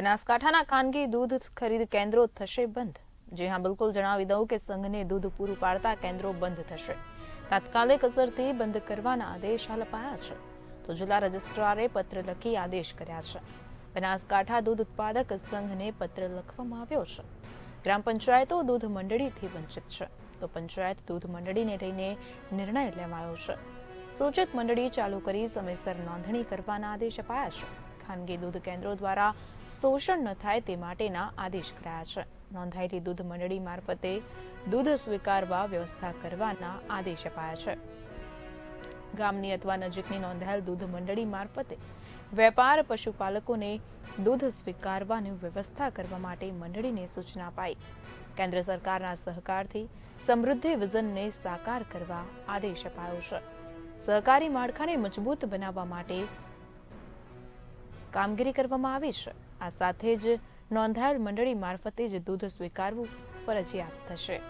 બનાસકાંઠાના ખાનગી દૂધ ખરીદ કેન્દ્રો થશે બંધ. જી હા, બિલકુલ જણાવી દઉં કે સંઘને દૂધ પૂરું પાડતા કેન્દ્રો બંધ થશે. તાત્કાલિક અસરથી બંધ કરવાના આદેશ હાલ અપાયા છે. તો જિલ્લા રજિસ્ટ્રારે પત્ર લખી આદેશ કર્યા છે. બનાસકાંઠા દૂધ ઉત્પાદક સંઘને પત્ર લખવામાં આવ્યો છે. ગ્રામ પંચાયતો દૂધ મંડળીથી વંચિત છે. તો પંચાયત દૂધ મંડળીને લઈને નિર્ણય લેવાયો છે. સૂચિત મંડળી ચાલુ કરી સમયસર નોંધણી કરવાના આદેશ અપાયા છે. ખાનગી દૂધ કેન્દ્રો દ્વારા શોષણ ન થાય તે માટેના આદેશ કરાયા છે. નોંધાયેલી દૂધ મંડળી મારફતે દૂધ સ્વીકારવા વ્યવસ્થા કરવાના આદેશ અપાયા છે. ગામની અથવા નજીકની નોંધાયેલ દૂધ મંડળી મારફતે વેપાર પશુપાલકોને દૂધ સ્વીકારવાની વ્યવસ્થા કરવા માટે મંડળીને સૂચના અપાઈ. કેન્દ્ર સરકારના સહકારથી સમૃદ્ધિ વિઝનને સાકાર કરવા આદેશ અપાયો છે. સહકારી માળખાને મજબૂત બનાવવા માટે કામગીરી કરવામાં આવી છે. આ સાથે જ નોંધાયેલ મંડળી મારફતે જ દૂધ સ્વીકારવું ફરજિયાત થશે.